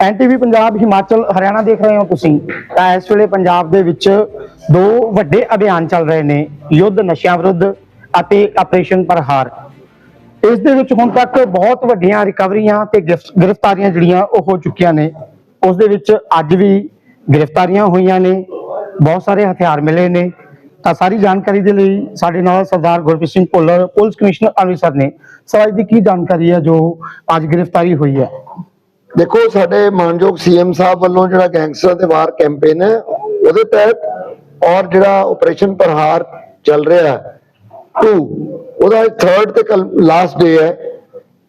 ਐਨਟੀਵੀ ਪੰਜਾਬ, ਹਿਮਾਚਲ, ਹਰਿਆਣਾ ਦੇਖ ਰਹੇ ਹੋ ਤੁਸੀਂ। ਤਾਂ ਇਸ ਵੇਲੇ ਪੰਜਾਬ ਦੇ ਵਿੱਚ ਦੋ ਵੱਡੇ ਅਭਿਆਨ ਚੱਲ ਰਹੇ ਨੇ, ਯੁੱਧ ਨਸ਼ਿਆਂ ਵਿਰੁੱਧ ਅਤੇ ਆਪਰੇਸ਼ਨ ਪ੍ਰਹਾਰ। ਇਸ ਦੇ ਵਿੱਚ ਹੁਣ ਤੱਕ ਬਹੁਤ ਵੱਡੀਆਂ ਰਿਕਵਰੀਆਂ ਤੇ ਗ੍ਰਿਫਤਾਰੀਆਂ ਜਿਹੜੀਆਂ ਉਹ ਹੋ ਚੁੱਕੀਆਂ ਨੇ। ਉਸ ਦੇ ਵਿੱਚ ਅੱਜ ਵੀ ਗ੍ਰਿਫਤਾਰੀਆਂ ਹੋਈਆਂ ਨੇ, ਬਹੁਤ ਸਾਰੇ ਹਥਿਆਰ ਮਿਲੇ ਨੇ। ਤਾਂ ਸਾਰੀ ਜਾਣਕਾਰੀ ਦੇ ਲਈ ਸਾਡੇ ਨਾਲ ਸਰਦਾਰ ਗੁਰਪ੍ਰੀਤ ਸਿੰਘ ਭੁੱਲਰ, ਪੁਲਿਸ ਕਮਿਸ਼ਨਰ ਅੰਮ੍ਰਿਤਸਰ ਨੇ। ਸਰ ਅੱਜ ਦੀ ਕੀ ਜਾਣਕਾਰੀ ਹੈ ਜੋ ਅੱਜ ਗ੍ਰਿਫਤਾਰੀ ਹੋਈ ਹੈ? ਦੇਖੋ, ਸਾਡੇ ਮਾਨਯੋਗ ਸੀਐਮ ਸਾਹਿਬ ਵੱਲੋਂ ਜਿਹੜਾ ਗੈਂਗਸਟਰ ਦੇ ਵਾਰ ਕੈਂਪੇਨ ਹੈ, ਉਹਦੇ ਤਹਿਤ ਔਰ ਜਿਹੜਾ ਆਪਰੇਸ਼ਨ ਪ੍ਰਹਾਰ ਚੱਲ ਰਿਹਾ ਹੈ 2 ਉਹਦਾ ਥਰਡ ਤੇ ਲਾਸਟ ਡੇ ਹੈ।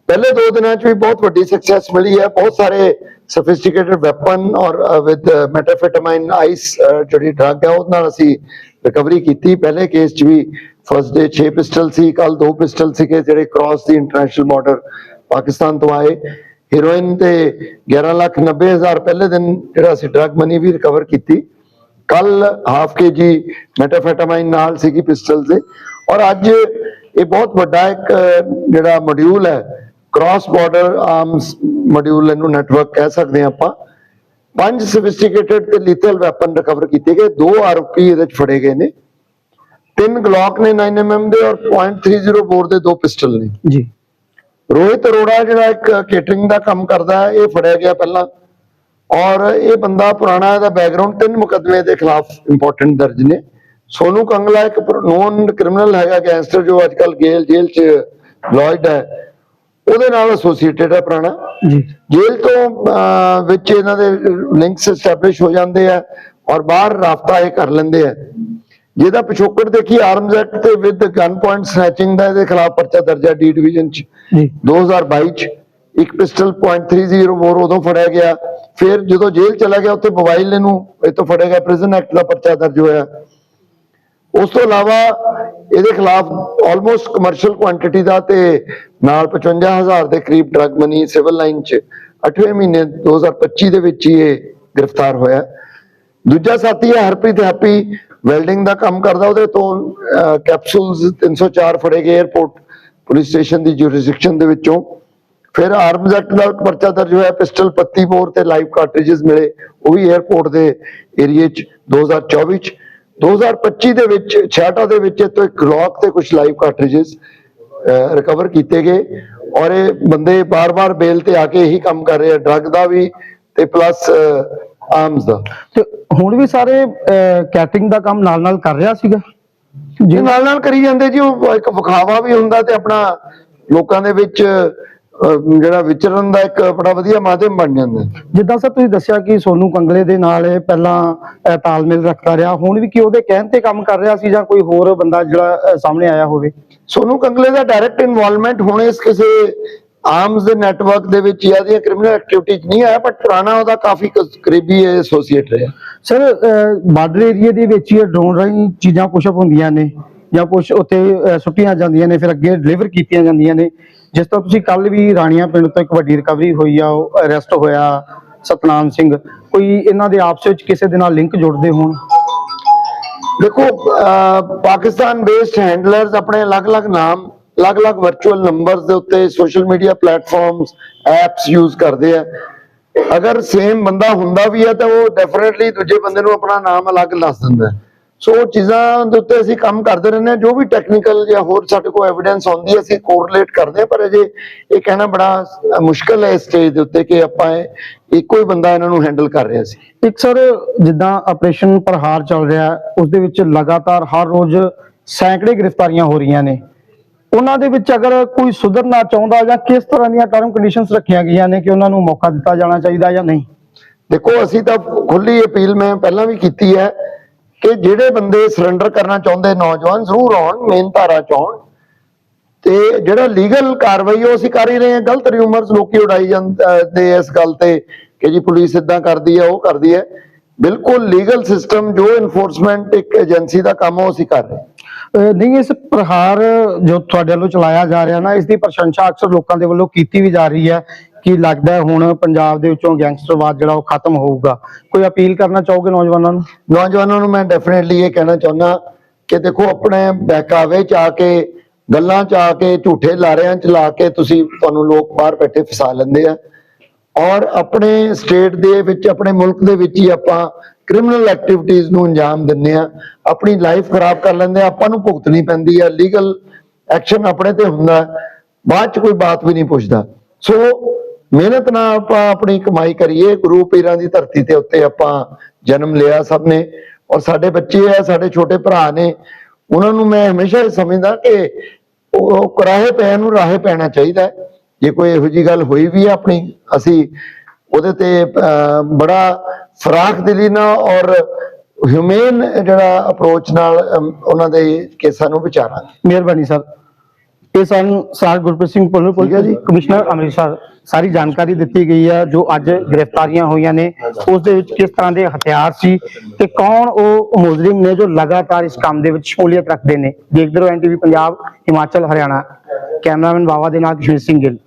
ਪਹਿਲੇ ਦੋ ਦਿਨਾਂ 'ਚ ਵੀ ਬਹੁਤ ਵੱਡੀ ਸਕਸੈਸ ਮਿਲੀ ਹੈ, ਬਹੁਤ ਸਾਰੇ ਸਫਿਸਟੀਕੇਟਡ ਵੈਪਨ ਔਰ ਵਿਦ ਮੈਟਾਫੈਟਾਮਾਈਨ ਆਈਸ ਜਿਹੜੀ ਡਰੱਗ ਹੈ, ਉਹਦੇ ਨਾਲ ਅਸੀਂ ਰਿਕਵਰੀ ਕੀਤੀ। ਪਹਿਲੇ ਕੇਸ 'ਚ ਵੀ ਫਰਸਟ ਡੇ 6 ਪਿਸਟਲ ਸੀ ਕੱਲ ਦੋ ਪਿਸਟਲ ਸੀਗੇ, ਜਿਹੜੇ ਕ੍ਰਾਸ ਦੀ ਇੰਟਰਨੈਸ਼ਨਲ ਬਾਰਡਰ ਪਾਕਿਸਤਾਨ ਤੋਂ ਆਏ। ਹੀਰੋਇਨ ਤੇ 11 ਲੱਖ 90 ਹਜ਼ਾਰ ਪਹਿਲੇ ਦਿਨ ਜਿਹੜਾ ਸੀ ਡਰੱਗ ਮਨੀ ਵੀ ਰਿਕਵਰ ਕੀਤੀ। ਕੱਲ ਹਾਫ ਕੇ ਜੀ ਮੈਟਾਫੈਟਾਮਾਈਨ ਨਾਲ ਸੀਗੀ ਪਿਸਟਲ ਦੇ ਔਰ ਅੱਜ ਇਹ ਬਹੁਤ ਵੱਡਾ ਇੱਕ ਜਿਹੜਾ ਮੋਡਿਊਲ ਹੈ ਕ੍ਰਾਸ ਬਾਰਡਰ ਆਰਮਸ ਮੋਡਿਊਲ ਇਹਨੂੰ ਨੈਟਵਰਕ ਕਹਿ ਸਕਦੇ ਹਾਂ ਆਪਾਂ। ਪੰਜ ਸਫਿਸਟੀਕੇਟਡ ਤੇ ਲੀਥਲ ਵੈਪਨ ਰਿਕਵਰ ਕੀਤੇ ਗਏ। ਦੋ ਆਰਓਪੀ ਇਹਦੇ ਚ ਫੜੇ ਗਏ ਨੇ। ਤਿੰਨ ਗਲੌਕ ਨੇ 9mm ਦੇ ਔਰ .30 ਬੋਰ ਦੇ ਦੋ ਪਿਸਟਲ ਨੇ। ਜੀ। ਰੋਹਿਤ ਅਰੋੜਾ ਜਿਹੜਾ ਇੱਕ ਕੇਟਰਿੰਗ ਦਾ ਕੰਮ ਕਰਦਾ ਹੈ ਇਹ ਫੜਿਆ ਗਿਆ ਪਹਿਲਾਂ। ਔਰ ਇਹ ਬੰਦਾ ਪੁਰਾਣਾ ਇਹਦਾ ਬੈਕਗ੍ਰਾਉਂਡ ਤਿੰਨ ਮੁਕੱਦਮੇ ਦੇ ਖਿਲਾਫ ਇੰਪੋਰਟੈਂਟ ਦਰਜ ਨੇ। ਸੋਨੂ ਕੰਗਲਾ ਇੱਕ ਨੋਨ ਕ੍ਰਿਮੀਨਲ ਹੈਗਾ ਗੈਂਗਸਟਰ ਜੋ ਅੱਜਕੱਲ ਗੇਲ ਜੇਲ੍ਹ 'ਚ ਲॉयਡ ਹੈ। ਉਹਦੇ ਨਾਲ ਐਸੋਸੀਏਟਡ ਹੈ ਪੁਰਾਣਾ। ਜੀ। ਜੇਲ੍ਹ ਤੋਂ ਵਿੱਚ ਇਹਨਾਂ ਦੇ ਲਿੰਕਸ ਐਸਟੈਬਲਿਸ਼ ਹੋ ਜਾਂਦੇ ਆ ਔਰ ਬਾਹਰ ਰਾਬਤਾ ਇਹ ਕਰ ਲੈਂਦੇ ਆ। ਜਿਹਦਾ ਪਿਛੋਕੜ ਦੇਖੀ ਆਰਮਸ ਐਕਟ ਤੇ ਵਿਦ ਗਨ ਪੁਆਇੰਟ ਸਨੈਚਿੰਗ ਦਾ ਇਹਦੇ ਖਿਲਾਫ ਪਰਚਾ ਦਰਜ ਡੀ ਡਿਵੀਜ਼ਨ 'ਚ। ਜੀ। 2022 ਚ ਇੱਕ ਪਿਸਟਲ .30 ਬੋਰ ਉਦੋਂ ਫੜਿਆ ਗਿਆ। ਫਿਰ ਜਦੋਂ ਜੇਲ੍ਹ ਚਲਾ ਗਿਆ ਉੱਥੇ ਮੋਬਾਈਲ ਇਹਨੂੰ ਇਹ ਤੋਂ ਫੜਿਆ ਗਿਆ। ਪ੍ਰਿਜ਼ਨ ਐਕਟ ਦਾ ਪਰਚਾ ਦਰਜ ਹੋਇਆ। ਉਸ ਤੋਂ ਇਲਾਵਾ ਇਹਦੇ ਖਿਲਾਫ ਆਲਮੋਸਟ ਕਮਰਸ਼ੀਅਲ ਕੁਆਂਟੀਟੀ ਦਾ ਤੇ ਨਾਲ 55000 ਦੇ ਕਰੀਬ ਡਰਗ ਮਨੀ ਸਿਵਲ ਲਾਈਨ ਚ 8ਵੇਂ ਮਹੀਨੇ 2025 ਦੇ ਵਿੱਚ ਹੀ ਇਹ ਗ੍ਰਿਫਤਾਰ ਹੋਇਆ। ਦੂਜਾ ਸਾਥੀ ਹੈ ਹਰਪ੍ਰੀਤ ਹੈਪੀ। ਵੈਲਡਿੰਗ ਦਾ ਕੰਮ ਕਰਦਾ, ਉਹਦੇ ਤੋਂ ਕੈਪਸੂਲਸ 304 ਫੜੇ ਗਏ 에어ਪੋਰਟ ਪੁਲਿਸ ਸਟੇਸ਼ਨ ਦੀ ਜੁਰਿਸਡਿਕਸ਼ਨ ਦੇ ਵਿੱਚੋਂ। ਫਿਰ ਆਰਮਸ ਐਕਟ ਦਾ ਪਰਚਾ ਦਰਜ ਹੋਇਆ ਪਿਸਟਲ ਪੱਤੀ ਬੋਰ ਤੇ ਲਾਈਵ ਕਾਰਟ੍ਰਿਜਸ ਮਿਲੇ, ਉਹ ਵੀ 에어ਪੋਰਟ ਦੇ ਏਰੀਏ 'ਚ। 2024 'ਚ 2025 ਦੇ ਵਿੱਚ 66 ਦੇ ਵਿੱਚ ਤੋਂ ਇੱਕ ਗਲੌਕ ਤੇ ਕੁਝ ਲਾਈਵ ਕਾਰਟ੍ਰਿਜਸ ਰਿਕਵਰ ਕੀਤੇ ਗਏ। ਔਰ ਇਹ ਬੰਦੇ ਬਾਰ-ਬਾਰ ਬੇਲ ਤੇ ਆ ਕੇ ਇਹੀ ਕੰਮ ਕਰ ਰਹੇ ਆ। ਡਰੱਗ ਦਾ ਵੀ, ਤੇ ਪਲੱਸ ਆਰਮਸ ਦਾ। ਤੇ ਹੁਣ ਵੀ ਸਾਰੇ ਕੈਟਰਿੰਗ ਦਾ ਕੰਮ ਨਾਲ ਨਾਲ ਕਰ ਰਿਹਾ ਸੀਗਾ? ਜੀ ਨਾਲ ਨਾਲ ਕਰੀ ਜਾਂਦੇ ਜੀ ਉਹ ਇੱਕ ਵਿਖਾਵਾ ਵੀ ਹੁੰਦਾ ਤੇ ਆਪਣਾ ਲੋਕਾਂ ਦੇ ਵਿੱਚ ਜਿਹੜਾ ਵਿਚਰਨ ਦਾ ਇੱਕ ਬੜਾ ਵਧੀਆ ਮਾਧਿਅਮ ਬਣ ਜਾਂਦਾ। ਜਿੱਦਾਂ ਸਰ ਤੁਸੀਂ ਦੱਸਿਆ ਕਿ ਸੋਨੂ ਕੰਗਲੇ ਦੇ ਨਾਲ ਇਹ ਪਹਿਲਾਂ ਤਾਲਮੇਲ ਰੱਖਦਾ ਰਿਹਾ ਹੁਣ ਵੀ ਕਿ ਉਹਦੇ ਕਹਿਣ ਤੇ ਕੰਮ ਕਰ ਰਿਹਾ ਸੀ ਜਾਂ ਕੋਈ ਹੋਰ ਬੰਦਾ ਜਿਹੜਾ ਸਾਹਮਣੇ ਆਇਆ ਹੋਵੇ? ਸੋਨੂ ਕੰਗਲੇ ਦਾ ਡਾਇਰੈਕਟ ਇਨਵੋਲਵਮੈਂਟ ਹੁਣ ਇਸ ਕਿਸੇ ਆਰਮਸ ਦੇ ਨੈਟਵਰਕ ਦੇ ਵਿੱਚ ਜਾਂ ਦੀਆਂ ਕ੍ਰਿਮੀਨਲ ਐਕਟੀਵਿਟੀ 'ਚ ਨਹੀਂ ਆਇਆ ਬਟ ਪੁਰਾਣਾ ਉਹਦਾ ਕਾਫੀ ਕਰੀਬੀ ਐਸੋਸੀਏਟ ਰਿਹਾ। ਸਰ ਬਾਰਡਰ ਏਰੀਆ ਦੇ ਵਿੱਚ ਹੀ ਡਰੋਨ ਰਾਹੀਂ ਚੀਜ਼ਾਂ ਪੁਸ਼ਅਪ ਹੁੰਦੀਆਂ ਨੇ ਜਾਂ ਕੁਝ ਉੱਤੇ ਸੁੱਟੀਆਂ ਜਾਂਦੀਆਂ ਨੇ ਫਿਰ ਅੱਗੇ ਡਿਲੀਵਰ ਕੀਤੀਆਂ ਜਾਂਦੀਆਂ ਨੇ। ਜਿਸ ਤਰ੍ਹਾਂ ਤੁਸੀਂ ਕੱਲ ਵੀ ਰਾਣੀਆਂ ਪਿੰਡ ਤੋਂ ਇੱਕ ਵੱਡੀ ਰਿਕਵਰੀ ਹੋਈ ਆ ਉਹ ਅਰੈਸਟ ਹੋਇਆ ਸਤਨਾਮ ਸਿੰਘ। ਕੋਈ ਇਹਨਾਂ ਦੇ ਆਪਸ ਵਿੱਚ ਕਿਸੇ ਦੇ ਨਾਲ ਲਿੰਕ ਜੁੜਦੇ ਹੋਣ? ਦੇਖੋ ਪਾਕਿਸਤਾਨ ਬੇਸਡ ਹੈਂਡਲਰਸ ਆਪਣੇ ਅਲੱਗ-ਅਲੱਗ ਨਾਮ ਅਲੱਗ-ਅਲੱਗ ਵਰਚੁਅਲ ਨੰਬਰਸ ਦੇ ਉੱਤੇ social media platforms apps use ਕਰਦੇ ਆ। ਅਗਰ ਸੇਮ ਬੰਦਾ ਹੁੰਦਾ ਵੀ ਹੈ ਤਾਂ ਉਹ ਡੈਫੀਨਿਟਲੀ ਦੂਜੇ ਬੰਦੇ ਨੂੰ ਆਪਣਾ ਨਾਮ ਅਲੱਗ ਦੱਸ ਦਿੰਦਾ ਸੋ ਚੀਜ਼ਾਂ ਦੇ ਉੱਤੇ ਅਸੀਂ ਕੰਮ ਕਰਦੇ ਰਹਿੰਦੇ ਹਾਂ। ਜੋ ਵੀ ਟੈਕਨੀਕਲ ਜਾਂ ਹੋਰ ਸਾਡੇ ਕੋਲ ਐਵੀਡੈਂਸ ਆਉਂਦੀ ਹੈ ਅਸੀਂ ਕੋਰਲੇਟ ਕਰਦੇ ਹਾਂ। ਪਰ ਅਜੇ ਇਹ ਕਹਿਣਾ ਬੜਾ ਅਹ, ਮੁਸ਼ਕਲ ਹੈ ਇਸ ਸਟੇਜ ਦੇ ਉੱਤੇ ਕਿ ਆਪਾਂ ਇਹ ਇੱਕੋ ਹੀ ਬੰਦਾ ਇਹਨਾਂ ਨੂੰ ਹੈਂਡਲ ਕਰ ਰਿਹਾ ਸੀ। ਇੱਕ ਸਰ ਜਿੱਦਾਂ ਆਪਰੇਸ਼ਨ ਪ੍ਰਹਾਰ ਚੱਲ ਰਿਹਾ ਹੈ, ਉਸ ਦੇ ਵਿੱਚ ਲਗਾਤਾਰ ਹਰ ਰੋਜ਼ ਸੈਂਕੜੇ ਗ੍ਰਿਫਤਾਰੀਆਂ ਹੋ ਰਹੀਆਂ ਨੇ। ਉਹਨਾਂ ਦੇ ਵਿੱਚ ਅਗਰ ਕੋਈ ਸੁਧਰਨਾ ਚਾਹੁੰਦਾ ਜਾਂ ਕਿਸ ਤਰ੍ਹਾਂ ਦੀਆਂ ਟਰਮ ਕੰਡੀਸ਼ਨਸ ਰੱਖੀਆਂ ਗਈਆਂ ਨੇ ਕਿ ਉਹਨਾਂ ਨੂੰ ਮੌਕਾ ਦਿੱਤਾ ਜਾਣਾ ਚਾਹੀਦਾ ਜਾਂ ਨਹੀਂ? ਦੇਖੋ, ਅਸੀਂ ਤਾਂ ਖੁੱਲੀ ਅਪੀਲ ਮੈਂ ਪਹਿਲਾਂ ਵੀ ਕੀਤੀ ਹੈ ਕਿ ਜਿਹੜੇ ਬੰਦੇ ਸਰੈਂਡਰ ਕਰਨਾ ਚਾਹੁੰਦੇ ਨੌਜਵਾਨ ਜ਼ਰੂਰ ਆਉਣ, ਮੇਨ ਧਾਰਾ ਚ ਆਉਣ। ਤੇ ਜਿਹੜਾ ਲੀਗਲ ਕਾਰਵਾਈ ਉਹ ਅਸੀਂ ਕਰ ਹੀ ਰਹੇ ਹਾਂ। ਗਲਤ ਰਿਊਮਰਸ ਲੋਕੀ ਉਡਾਈ ਜਾਂਦੇ ਇਸ ਗੱਲ ਤੇ ਕਿ ਜੀ ਪੁਲਿਸ ਇਦਾਂ ਕਰਦੀ ਹੈ, ਉਹ ਕਰਦੀ ਹੈ। ਬਿਲਕੁਲ ਲੀਗਲ ਸਿਸਟਮ ਜੋ ਇਨਫੋਰਸਮੈਂਟ ਇੱਕ ਏਜੰਸੀ ਦਾ ਕੰਮ ਉਹ ਅਸੀਂ ਕਰ ਰਹੇ ਹਾਂ। ਨਹੀਂ, ਇਸ ਪ੍ਰਹਾਰ ਜੋ ਤੁਹਾਡੇ ਵੱਲੋਂ ਚਲਾਇਆ ਜਾ ਰਿਹਾ ਨਾ, ਇਸ ਦੀ ਪ੍ਰਸ਼ੰਸਾ ਅਕਸਰ ਲੋਕਾਂ ਦੇ ਵੱਲੋਂ ਕੀਤੀ ਵੀ ਜਾ ਰਹੀ ਹੈ ਕਿ ਲੱਗਦਾ ਹੁਣ ਪੰਜਾਬ ਦੇ ਵਿੱਚੋਂ ਗੈਂਗਸਟਰਵਾਦ ਜਿਹੜਾ ਉਹ ਖਤਮ ਹੋਊਗਾ। ਕੋਈ ਅਪੀਲ ਕਰਨਾ ਚਾਹੋਗੇ ਨੌਜਵਾਨਾਂ ਨੂੰ? ਨੌਜਵਾਨਾਂ ਨੂੰ ਮੈਂ ਡੈਫੀਨਿਟਲੀ ਇਹ ਕਹਿਣਾ ਚਾਹੁੰਦਾ ਕਿ ਦੇਖੋ, ਆਪਣੇ ਬਹਿਕਾਵੇ ਚ ਆ ਕੇ, ਗੱਲਾਂ ਚ ਆ ਕੇ, ਝੂਠੇ ਲਾਰਿਆਂ ਚ ਲਾ ਕੇ ਤੁਸੀਂ ਤੁਹਾਨੂੰ ਲੋਕ ਬਾਹਰ ਬੈਠੇ ਫਸਾ ਲੈਂਦੇ ਆ। ਔਰ ਆਪਣੇ ਸਟੇਟ ਦੇ ਵਿੱਚ, ਆਪਣੇ ਮੁਲਕ ਦੇ ਵਿੱਚ ਹੀ ਆਪਾਂ ਕ੍ਰਿਮੀਨਲ ਐਕਟੀਵਿਟੀਜ਼ ਨੂੰ ਅੰਜਾਮ ਦਿੰਦੇ ਆ ਆਪਣੀ ਲਾਈਫ ਖਰਾਬ ਕਰ ਲੈਂਦੇ ਆ ਆਪਾਂ ਨੂੰ ਭੁਗਤਣੀ ਪੈਂਦੀ ਆ ਲੀਗਲ ਐਕਸ਼ਨ ਆਪਣੇ ਤੇ ਹੁੰਦਾ ਬਾਅਦ ਚ ਕੋਈ ਬਾਤ ਵੀ ਨਹੀਂ ਪੁੱਛਦਾ ਸੋ ਮਿਹਨਤ ਨਾਲ ਆਪਾਂ ਆਪਣੀ ਕਮਾਈ ਕਰੀਏ, ਗੁਰੂ ਪੀਰਾਂ ਦੀ ਧਰਤੀ ਤੇ ਉੱਤੇ ਆਪਾਂ ਜਨਮ ਲਿਆ ਸਭ ਨੇ ਔਰ ਸਾਡੇ ਬੱਚੇ ਆ, ਸਾਡੇ ਛੋਟੇ ਭਰਾ ਨੇ, ਉਹਨਾਂ ਨੂੰ ਮੈਂ ਹਮੇਸ਼ਾ ਇਹ ਸਮਝਦਾ ਕਿ ਉਹ ਕਰਾਹੇ ਪੈਣ ਨੂੰ ਰਾਹੇ ਪੈਣਾ ਚਾਹੀਦਾ ਹੈ। ਜੇ ਕੋਈ ਇਹੋ ਜੀ ਗੱਲ ਹੋਈ ਵੀ ਹੈ ਆਪਣੀ ਅਸੀਂ ਉਹਦੇ ਤੇ ਬੜਾ ਫਰਾਖ ਦਿਲੀ ਨਾਲ ਔਰ ਹਿਊਮਨ ਜਿਹੜਾ ਅਪਰੋਚ ਨਾਲ ਉਹਨਾਂ ਦੇ ਕੇਸਾਂ ਨੂੰ ਵਿਚਾਰਾਂਗੇ। ਮਿਹਰਬਾਨੀ ਸਰ। ਇਹ ਸਨ ਸਰ ਗੁਰਪ੍ਰੀਤ ਸਿੰਘ ਠੀਕ ਹੈ ਜੀ। ਕਮਿਸ਼ਨਰ ਅੰਮ੍ਰਿਤਸਰ ਸਾਰੀ ਜਾਣਕਾਰੀ ਦਿੱਤੀ ਗਈ ਹੈ ਜੋ ਅੱਜ ਗ੍ਰਿਫਤਾਰੀਆਂ ਹੋਈਆਂ ਨੇ। ਉਸ ਦੇ ਵਿੱਚ ਕਿਸ ਤਰ੍ਹਾਂ ਦੇ ਹਥਿਆਰ ਸੀ ਤੇ ਕੌਣ ਉਹ ਮੁਲਜ਼ਮ ਨੇ ਜੋ ਲਗਾਤਾਰ ਇਸ ਕੰਮ ਦੇ ਵਿੱਚ ਸ਼ਮੂਲੀਅਤ ਰੱਖਦੇ ਨੇ? ਦੇਖਦੇ ਰਹੋ ਐਨਟੀਵੀ ਪੰਜਾਬ ਹਿਮਾਚਲ ਹਰਿਆਣਾ। ਕੈਮਰਾਮੈਨ ਬਾਵਾ ਦੇ ਨਾਲ ਕਸ਼ਮੀਰ ਸਿੰਘ ਗਿੱਲ।